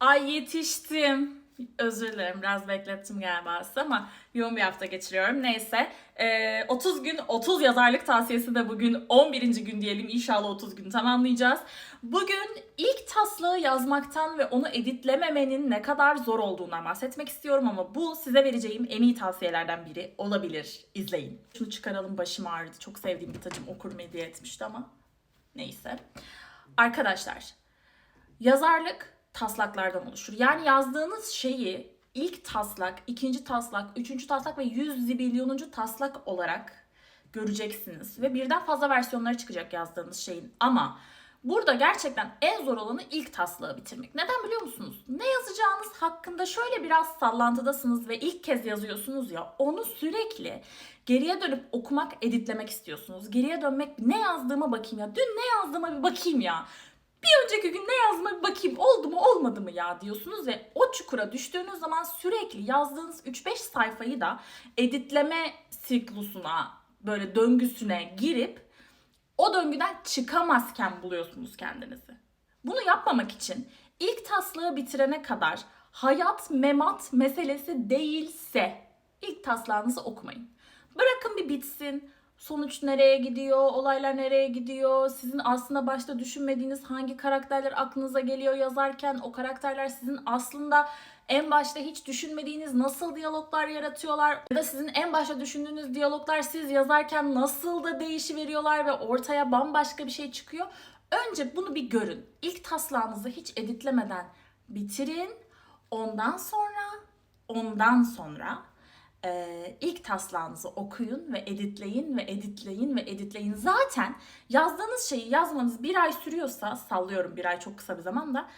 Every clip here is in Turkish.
Ay yetiştim. Özür dilerim biraz beklettim galiba size ama yoğun bir hafta geçiriyorum. Neyse Ee, 30 gün 30 yazarlık tavsiyesi de bugün 11. gün diyelim İnşallah 30 gün tamamlayacağız. Bugün ilk taslağı yazmaktan ve onu editlememenin ne kadar zor olduğundan bahsetmek istiyorum ama bu size vereceğim en iyi tavsiyelerden biri olabilir. İzleyin. Şunu çıkaralım başım ağrıdı. Çok sevdiğim bir tacım okurum hediye etmişti ama neyse. Arkadaşlar yazarlık taslaklardan oluşur. Yani yazdığınız şeyi ilk taslak, ikinci taslak, üçüncü taslak ve yüz zibilyonuncu taslak olarak göreceksiniz. Ve birden fazla versiyonları çıkacak yazdığınız şeyin. Ama burada gerçekten en zor olanı ilk taslağı bitirmek. Neden biliyor musunuz? Ne yazacağınız hakkında şöyle biraz sallantıdasınız ve ilk kez yazıyorsunuz ya onu sürekli geriye dönüp okumak, editlemek istiyorsunuz. Geriye dönmek ne yazdığıma bakayım ya. Dün ne yazdığıma bir bakayım ya bir önceki gün ne yazma bir bakayım oldu mu olmadı mı ya diyorsunuz ve o çukura düştüğünüz zaman sürekli yazdığınız 3-5 sayfayı da editleme siklusuna böyle döngüsüne girip o döngüden çıkamazken buluyorsunuz kendinizi. Bunu yapmamak için ilk taslağı bitirene kadar hayat memat meselesi değilse ilk taslağınızı okumayın. Bırakın bir bitsin. Sonuç nereye gidiyor, olaylar nereye gidiyor, sizin aslında başta düşünmediğiniz hangi karakterler aklınıza geliyor yazarken o karakterler sizin aslında en başta hiç düşünmediğiniz nasıl diyaloglar yaratıyorlar ya da sizin en başta düşündüğünüz diyaloglar siz yazarken nasıl da değişiveriyorlar ve ortaya bambaşka bir şey çıkıyor. Önce bunu bir görün. İlk taslağınızı hiç editlemeden bitirin. Ondan sonra ondan sonra e, ilk taslağınızı okuyun ve editleyin ve editleyin ve editleyin. Zaten yazdığınız şeyi yazmanız bir ay sürüyorsa sallıyorum bir ay çok kısa bir zaman da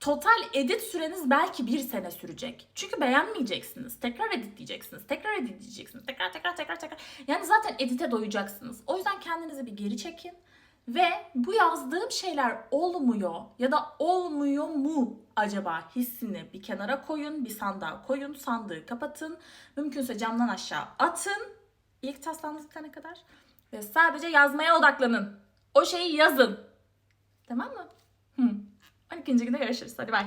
total edit süreniz belki bir sene sürecek. Çünkü beğenmeyeceksiniz. Tekrar editleyeceksiniz. Tekrar editleyeceksiniz. Tekrar tekrar tekrar tekrar. Yani zaten edite doyacaksınız. O yüzden kendinizi bir geri çekin. Ve bu yazdığım şeyler olmuyor ya da olmuyor mu acaba hissini bir kenara koyun, bir sandığa koyun, sandığı kapatın. Mümkünse camdan aşağı atın. İlk taslağınız bitene kadar. Ve sadece yazmaya odaklanın. O şeyi yazın. Tamam mı? Hı. 12. günde görüşürüz. Hadi bay.